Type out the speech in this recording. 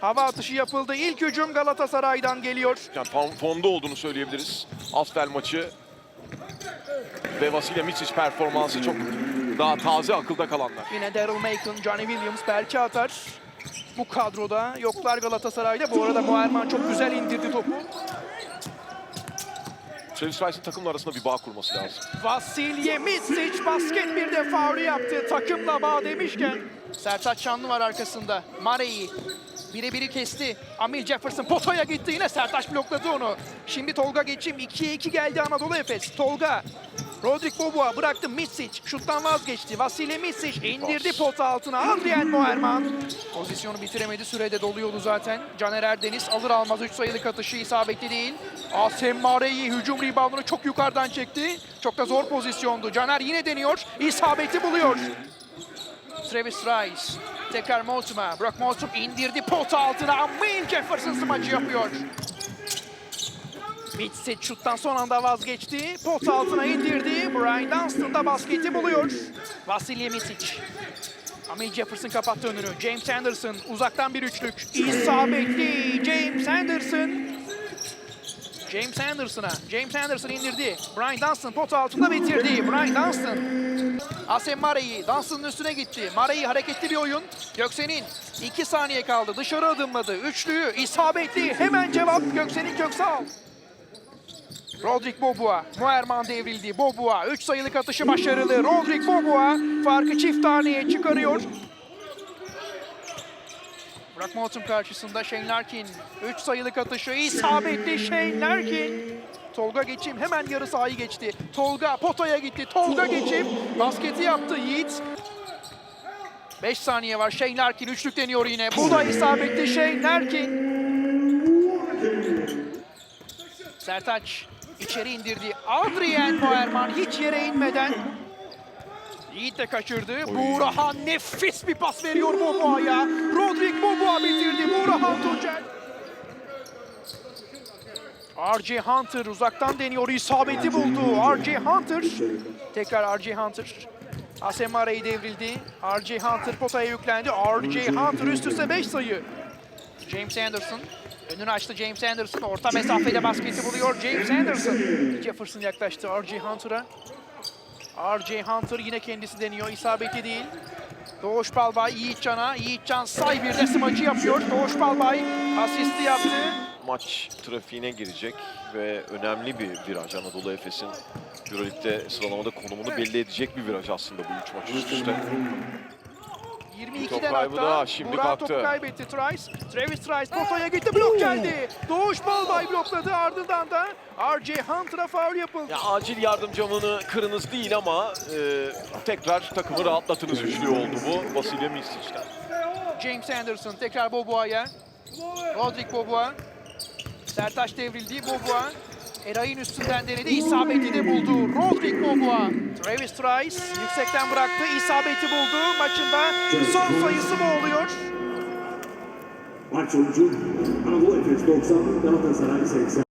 Hava atışı yapıldı. İlk hücum Galatasaray'dan geliyor. Yani tam formda olduğunu söyleyebiliriz. Asfel maçı ve Vasilya Micic performansı çok daha taze akılda kalanlar. Yine Daryl Macon, Johnny Williams belki atar. Bu kadroda yoklar Galatasaray'da. Bu arada Muerman çok güzel indirdi topu. Travis Rice'ın takımla arasında bir bağ kurması lazım. Vasilya Micic basket bir de faulü yaptı. Takımla bağ demişken. Sertaç Şanlı var arkasında. Mare'yi birebiri kesti. Amil Jefferson potaya gitti yine Sertaç blokladı onu. Şimdi Tolga geçim 2'ye 2 geldi Anadolu Efes. Tolga Rodrik Boboa bıraktı Misic. Şuttan vazgeçti. Vasilya Misic indirdi pota altına. Adrien Moerman. Pozisyonu bitiremedi. Sürede doluyordu zaten. Caner Erdeniz alır almaz 3 sayılık atışı isabetli değil. Asem Mare'yi hücum reboundunu çok yukarıdan çekti. Çok da zor pozisyondu. Caner yine deniyor. İsabeti buluyor. Travis Rice. Tekrar Multum'a. Brock Multum indirdi pota altına. Amil Jefferson smacı yapıyor. Mitsit şuttan son anda vazgeçti. Pot altına indirdi. Brian Dunstan da basketi buluyor. Vasilya Mitic. Amil Jefferson kapattı önünü. James Anderson uzaktan bir üçlük. İsabetli James Anderson. James Anderson'a. James Anderson indirdi. Brian Dunstan pot altında bitirdi. Brian Dunstan. Asem Mare'yi Dunstan'ın üstüne gitti. Mare'yi hareketli bir oyun. Göksen'in 2 saniye kaldı. Dışarı adımladı. Üçlüyü isabetli. Hemen cevap Göksen'in Köksal. Rodrik Boboa, Muerman devrildi. Boboa 3 sayılık atışı başarılı. Rodrik Boboa farkı çift taneye çıkarıyor. Burak Motum karşısında Shane Larkin 3 sayılık atışı isabetli Shane Larkin. Tolga Geçim hemen yarı sahayı geçti. Tolga potaya gitti. Tolga Geçim basketi yaptı Yiğit. 5 saniye var. Shane Larkin üçlük deniyor yine. Bu da isabetli Shane Larkin. Sertaç içeri indirdi. Adrien Moerman hiç yere inmeden Yiğit de kaçırdı. Buğrahan nefis bir pas veriyor Boboa'ya. Rodrik Boboa bitirdi. Buğrahan Tuncel. R.J. Hunter uzaktan deniyor. isabeti buldu. R.J. Hunter. Tekrar R.J. Hunter. Asem Aray'ı devrildi. R.J. Hunter potaya yüklendi. R.J. Hunter üst üste 5 sayı. James Anderson. Önünü açtı James Anderson. Orta mesafede basketi buluyor James Anderson. Jefferson yaklaştı R.J. Hunter'a. R.J. Hunter yine kendisi deniyor. İsabeti değil. Doğuş Balbay Yiğitcan'a. Yiğitcan say bir de smacı yapıyor. Doğuş Balbay asisti yaptı. Maç trafiğine girecek ve önemli bir viraj Anadolu Efes'in Euroleague'de sıralamada konumunu belli edecek bir viraj aslında bu üç maç üst üste. 22'den Top kaybı hatta. da şimdi Burak kalktı. topu kaybetti Trice. Travis Trice potaya gitti. Blok geldi. Doğuş Balbay blokladı. Ardından da R.J. Hunter'a faul yapıldı. Ya acil yardım camını kırınız değil ama e, tekrar takımı rahatlatınız üçlü oldu bu Vasilya Misic'den. James Anderson tekrar Boboa'ya. Rodrik Boboa. Sertaç devrildi. Boboa. Eray'ın üstünden denedi. İsabeti de buldu. Rodrik Boboa. Travis Trice yüksekten bıraktı. İsabeti buldu. Maçında son sayısı bu oluyor. Maç sonucu Anadolu Efes 90, Galatasaray 80.